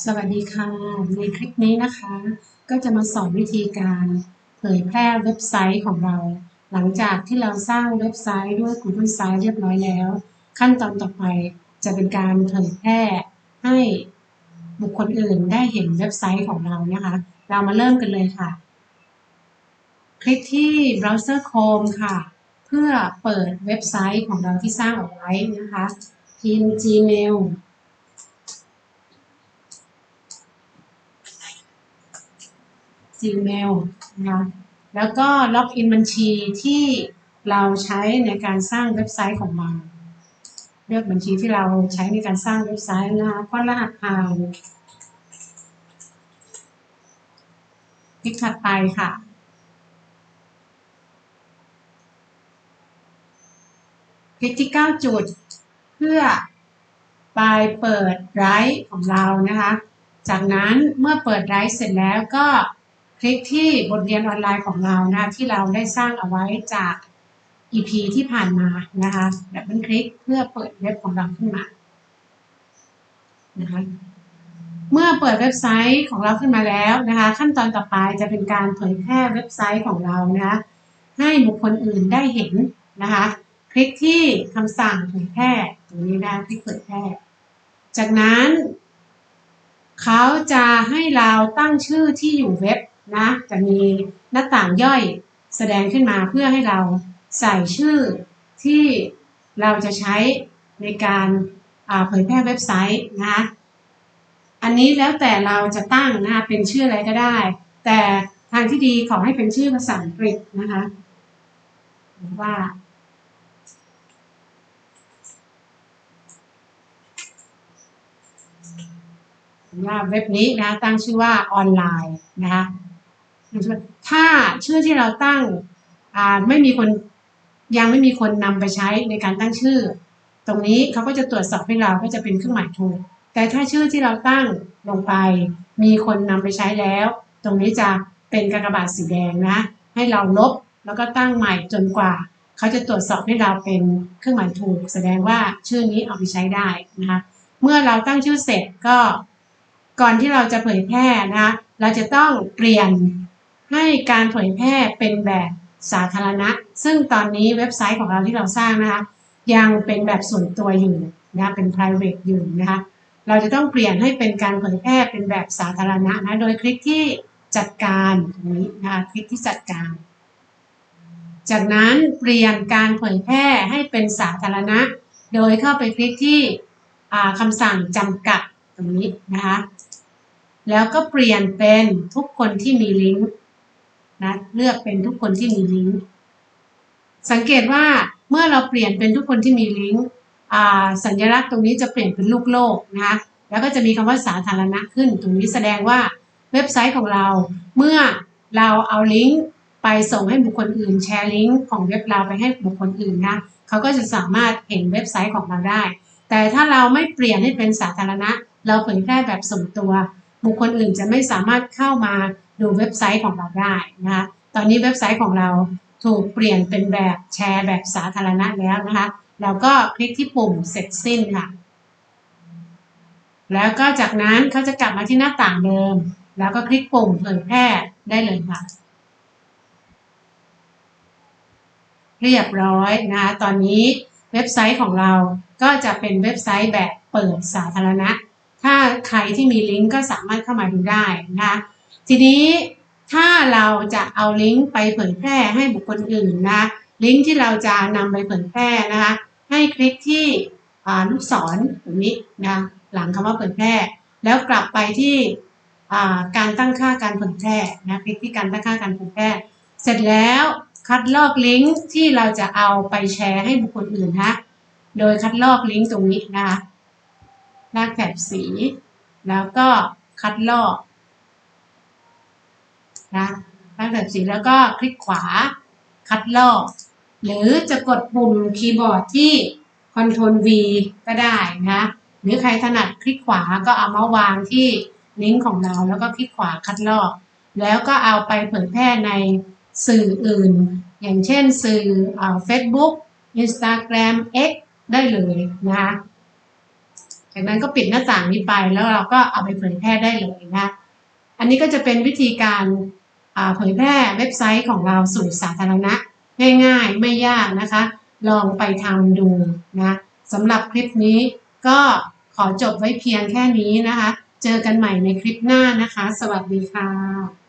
สวัสดีค่ะ ในคลิปนี้นะคะ ก็จะมาสอนวิธีการเผยแพร่เว็บไซต์ของเรา หลังจากที่เราสร้างเว็บไซต์ด้วย Google Sites เรียบร้อยแล้ว ขั้นตอนต่อไปจะเป็นการเผยแพร่ให้บุคคลอื่นได้เห็นเว็บไซต์ของเรานะคะ เรามาเริ่มกันเลยค่ะ คลิกที่เบราว์เซอร์ Chrome ค่ะ เพื่อเปิดเว็บไซต์ของเราที่สร้างเอาไว้นะคะพิมพ์ Gmail Gmail นะคะแล้วก็ล็อกอินบัญชีที่เราใช้ในการสร้างเว็บไซต์ของเราเลือกบัญชีที่เราใช้ในการสร้างเว็บไซต์นะคะก็รหัสผ่านคลิกถัดไปค่ะคลิกที่ 9 จุด เพื่อไปเปิดไรฟ์ของเรานะคะ จากนั้นเมื่อเปิดไรฟ์เสร็จแล้วก็ คลิกที่บทเรียนออนไลน์ของเรานะคะที่เราได้สร้างเอาไว้จาก EP ที่ผ่านมานะคะดับเบิลคลิกเพื่อเปิดเว็บของเราขึ้นมานะคะเมื่อเปิดเว็บไซต์ของเราขึ้นมาแล้วนะคะขั้นตอนต่อไปจะเป็นการเผยแพร่เว็บไซต์ของเรานะคะให้บุคคลอื่นได้เห็นนะคะคลิกที่คำสั่งเผยแพร่ตรงนี้นะคลิกเผยแพร่ จากนั้น เขาจะให้เราตั้งชื่อที่อยู่เว็บ นะจะมีหน้าต่างย่อยแสดงขึ้นมาเพื่อให้เราใส่ชื่อที่เราจะใช้ในการเผยแพร่เว็บไซต์นะอันนี้แล้วแต่เราจะตั้งนะคะเป็นชื่ออะไรก็ได้ แต่ทางที่ดีขอให้เป็นชื่อภาษาอังกฤษนะคะว่าว่าเว็บนี้นะตั้งชื่อว่าออนไลน์นะคะ ถ้าชื่อที่เราตั้งไม่มีคนยังไม่มีคนนำไปใช้ในการตั้งชื่อ ตรงนี้เขาก็จะตรวจสอบให้เราก็จะเป็นเครื่องหมายถูก แต่ถ้าชื่อที่เราตั้งลงไป มีคนนำไปใช้แล้ว ตรงนี้จะเป็นกากบาทสีแดงนะ ให้เราลบแล้วก็ตั้งใหม่จนกว่า เขาจะตรวจสอบให้เราเป็นเครื่องหมายถูก แสดงว่าชื่อนี้เอาไปใช้ได้นะคะเมื่อเราตั้งชื่อเสร็จก็ ก่อนที่เราจะเผยแพร่นะคะเราจะต้องเปลี่ยน ให้การเผยแพร่เป็นแบบสาธารณะ ซึ่งตอนนี้เว็บไซต์ของเราที่เราสร้างนะคะ ยังเป็นแบบส่วนตัวอยู่นะเป็น private อยู่นะคะเราจะต้องเปลี่ยนให้เป็นการเผยแพร่เป็นแบบสาธารณะนะโดยคลิกที่จัดการตรงนี้นะคะคลิกที่จัดการ จากนั้นเปลี่ยนการเผยแพร่ให้เป็นสาธารณะ โดยเข้าไปคลิกที่คำสั่งจำกัดตรงนี้นะคะแล้วก็เปลี่ยนเป็นทุกคนที่มีลิงก์ นะเลือกเป็นทุกคนที่มีลิงก์สังเกตว่าเมื่อเราเปลี่ยนเป็นทุกคนที่มีลิงก์สัญลักษณ์ตรงนี้จะเปลี่ยนเป็นลูกโลกนะคะแล้วก็จะมีคำว่าสาธารณะขึ้น ตรงนี้แสดงว่าเว็บไซต์ของเรา เมื่อเราเอาลิงก์ไปส่งให้บุคคลอื่นแชร์ลิงก์ของเว็บเราไปให้บุคคลอื่นนะเขาก็จะสามารถเห็นเว็บไซต์ของเราได้ แต่ถ้าเราไม่เปลี่ยนให้เป็นสาธารณะ เราเผยแพร่แบบส่วนตัว บุคคลอื่นจะไม่สามารถเข้ามา ดูเว็บไซต์ของเราได้นะคะตอนนี้เว็บไซต์ของเราถูกเปลี่ยนเป็นแบบแชร์แบบสาธารณะแล้วนะคะเราก็คลิกที่ปุ่มเสร็จสิ้นค่ะ แล้วก็จากนั้นเขาจะกลับมาที่หน้าต่างเดิม แล้วก็คลิกปุ่มเผยแพร่ได้เลยค่ะ เรียบร้อยนะคะตอนนี้เว็บไซต์ของเราก็จะเป็นเว็บไซต์แบบเปิดสาธารณะ ถ้าใครที่มีลิงก์ก็สามารถเข้ามาดูได้นะคะ ทีนี้ถ้าเราจะเอาลิงก์ไปเผยแพร่ให้บุคคลอื่นนะ ลิงก์ที่เราจะนำไปเผยแพร่นะคะ ให้คลิกที่ลูกศรตรงนี้นะหลังคำว่าเผยแพร่ แล้วกลับไปที่การตั้งค่าการเผยแพร่นะคลิกที่การตั้งค่าการเผยแพร่ เสร็จแล้วคัดลอกลิงก์ที่เราจะเอาไปแชร์ให้บุคคลอื่นนะโดยคัดลอกลิงก์ตรงนี้นะคะลากแถบสี แล้วก็คัดลอก นะตั้งแต่สีแล้วก็คลิกขวาคัดลอกหรือจะกดปุ่มคีย์บอร์ดที่ Ctrl V ก็ได้นะหรือใครถนัดคลิกขวาก็เอามาวางที่ลิงก์ของเราแล้วก็คลิกขวาคัดลอก แล้วก็เอาไปเผยแพร่ในสื่ออื่น อย่างเช่นสื่อเฟซบุ๊ก Instagram X ได้เลยนะคะจากนั้นก็ปิดหน้าต่างนี้ไปแล้วเราก็เอาไปเผยแพร่ได้เลยนะ อันนี้ก็จะเป็นวิธีการ เผยแพร่เว็บไซต์ของเราสู่สาธารณะ ง่ายๆ ไม่ยากนะคะ ลองไปทำดูนะสำหรับคลิปนี้ก็ขอจบไว้เพียงแค่นี้นะคะ เจอกันใหม่ในคลิปหน้านะคะ สวัสดีค่ะ